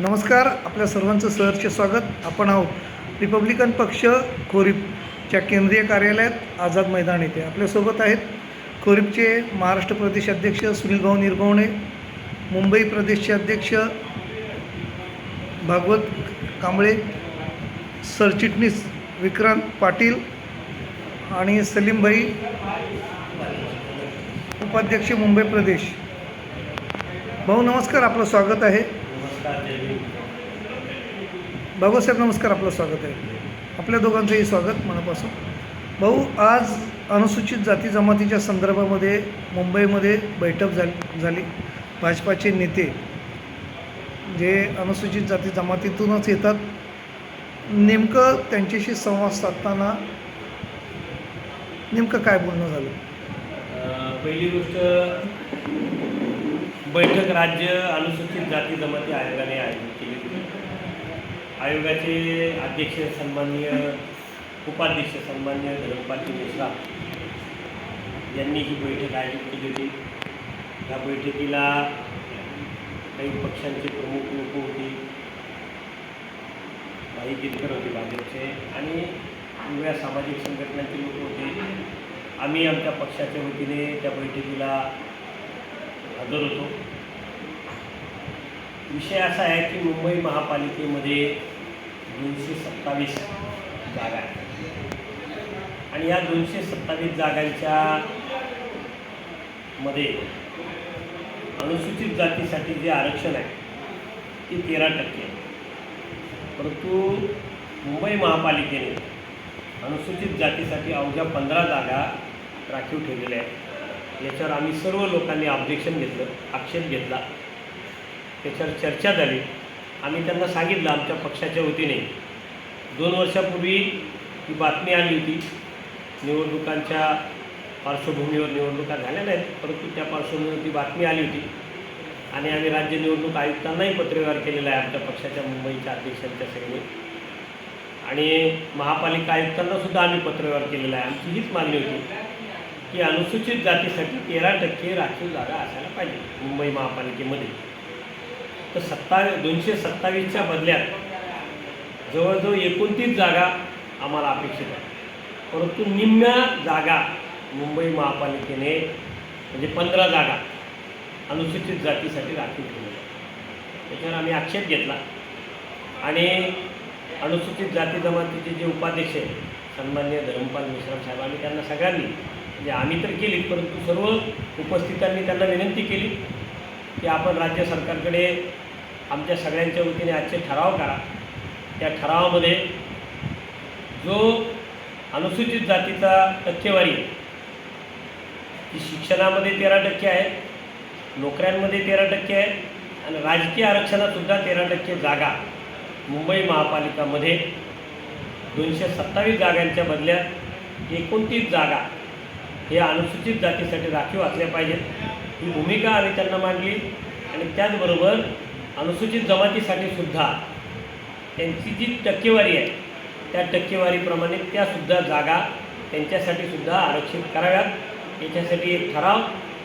नमस्कार आपल्या सर्वांचं सहर्ष स्वागत. आपण आहोत रिपब्लिकन पक्ष खोरीपच्या केंद्रीय कार्यालयात आझाद मैदान येथे. आपल्यासोबत आहेत खोरीपचे महाराष्ट्र प्रदेश अध्यक्ष सुनीलभाऊ निर्भवणे मुंबई प्रदेशचे अध्यक्ष भागवत कांबळे सरचिटणीस विक्रांत पाटील आणि सलीमभाई उपाध्यक्ष मुंबई प्रदेश. भाऊ नमस्कार आपलं स्वागत आहे. बाबासाहेब नमस्कार आपलं स्वागत आहे. आपल्या दोघांचंही स्वागत मनापासून. भाऊ आज अनुसूचित जाती जमातीच्या संदर्भामध्ये मुंबईमध्ये बैठक झाली झाली. भाजपाचे नेते जे अनुसूचित जाती जमातीतूनच येतात नेमकं त्यांच्याशी संवाद साधताना नेमकं काय बोलणं झालं? पहिली गोष्ट बैठक राज्य अनुसूचित जाती जमाती आयोगाने आयोजित आयोगाचे अध्यक्ष सन्माननीय उपाध्यक्ष सन्माननीय धरमपाल मिश्रा यांनी ही बैठक आयोजित केली होती. या बैठकीला काही पक्षांचे प्रमुख लोक होती. भाई गिरकर होते भाजपचे आणि वेगळ्या सामाजिक संघटनांचे लोक होते. आम्ही आमच्या पक्षाच्या वतीने त्या बैठकीला हजर होतो. विषय असा आहे की मुंबई महापालिकेमध्ये दोनशे सत्तावीस जागा आहेत. आणि या दोनशे सत्तावीस जागांच्या मध्ये अनुसूचित जातीसाठी जे आरक्षण आहे ते तेरा टक्के आहे. परंतु मुंबई महापालिकेने अनुसूचित जातीसाठी अवघ्या पंधरा जागा राखीव ठेवलेल्या आहेत. याच्यावर आम्ही सर्व लोकांनी ऑब्जेक्शन घेतलं आक्षेप घेतला. त्याच्यावर चर्चा झाली. आम्ही त्यांना सांगितलं आमच्या पक्षाच्या वतीने. दोन वर्षापूर्वी ही बातमी आली होती. निवडणुकांच्या पार्श्वभूमीवर निवडणुका झाल्या नाहीत परंतु त्या पार्श्वभूमीवर ती बातमी आली होती. आणि आम्ही राज्य निवडणूक आयुक्तांनाही पत्रव्यवहार केलेला आहे आमच्या पक्षाच्या मुंबईच्या अध्यक्षांच्या सगळे आणि महापालिका आयुक्तांनासुद्धा आम्ही पत्रव्यवहार केलेला आहे. आमची हीच मागणी होती की अनुसूचित जातीसाठी तेरा टक्के राखीव जागा असायला पाहिजे मुंबई महापालिकेमध्ये. तर सत्तावीस दोनशे सत्तावीसच्या बदल्यात जवळजवळ एकोणतीस जागा आम्हाला अपेक्षित आहे परंतु निम्म्या जागा मुंबई महापालिकेने म्हणजे पंधरा जागा अनुसूचित जातीसाठी राखीव ठेवलेल्या त्याच्यावर आम्ही आक्षेप घेतला. आणि अनुसूचित जाती जमातीचे जे उपाध्यक्ष आहेत सन्मान्य धर्मपाल मिश्राम साहेब आम्ही त्यांना सगळ्यांनी म्हणजे आम्ही तर केली परंतु सर्व उपस्थितांनी त्यांना विनंती केली की आपण राज्य सरकारकडे आमच्या सगळ्यांच्या वतीने आजचे ठराव करा. त्या ठरावामध्ये जो अनुसूचित जातीचा टक्केवारी ती शिक्षणामध्ये तेरा टक्के आहे नोकऱ्यांमध्ये तेरा टक्के आहे आणि राजकीय आरक्षणातसुद्धा तेरा टक्के जागा मुंबई महापालिकामध्ये दोनशे सत्तावीस जागांच्या बदल्यात एकोणतीस जागा हे अनुसूचित जातीसाठी राखीव असल्या पाहिजेत. ही भूमिका आम्ही त्यांना मांडली. आणि त्याचबरोबर अनुसूचित जमातीसाठी सुद्धा त्यांची जी टक्केवारी आहे त्या टक्केवारीप्रमाणे त्यासुद्धा जागा त्यांच्यासाठी सुद्धा आरक्षित कराव्यात. याच्यासाठी एक ठराव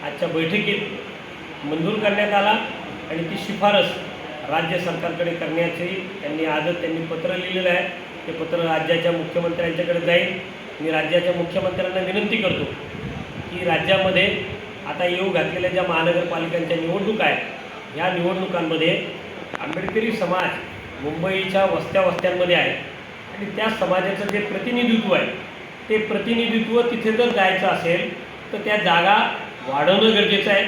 आजच्या बैठकीत मंजूर करण्यात आला आणि ती शिफारस राज्य सरकारकडे करण्याची त्यांनी आजच त्यांनी पत्र लिहिलेलं आहे. ते पत्र राज्याच्या मुख्यमंत्र्यांच्याकडे जाईल. मी राज्याच्या मुख्यमंत्र्यांना विनंती करतो की राज्यामध्ये आता येऊ घातलेल्या ज्या महानगरपालिकांच्या निवडणुका आहेत या निवडणुकांमध्ये आंबेडकरी समाज मुंबईच्या वस्त्या वस्त्यांमध्ये आहे आणि त्या समाजाचं जे प्रतिनिधित्व आहे ते प्रतिनिधित्व तिथे जर जायचं असेल तर त्या जागा वाढवणं गरजेचं आहे.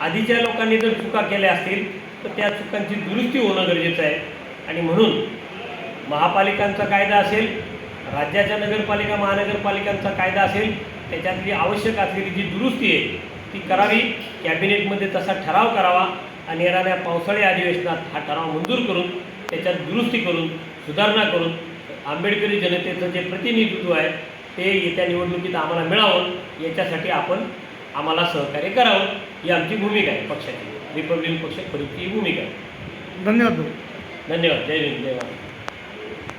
आधीच्या लोकांनी जर चुका केल्या असतील तर त्या चुकांची दुरुस्ती होणं गरजेचं आहे. आणि म्हणून महापालिकांचा कायदा असेल राज्याच्या नगरपालिका महानगरपालिकांचा कायदा असेल त्याच्यातली आवश्यक असलेली जी दुरुस्ती आहे ती करावी. कॅबिनेटमध्ये तसा ठराव करावा. आणि येणाऱ्या पावसाळी अधिवेशनात हा ठराव मंजूर करून त्याच्यात दुरुस्ती करून सुधारणा करून आंबेडकरी जनतेचं जे प्रतिनिधित्व आहे ते येत्या निवडणुकीत आम्हाला मिळावं. याच्यासाठी आपण आम्हाला सहकार्य करावं. ही आमची भूमिका आहे पक्षाची. रिपब्लिकन पक्ष खरीची ही भूमिका आहे. धन्यवाद. धन्यवाद. जय हिंद. जय महाराष्ट्र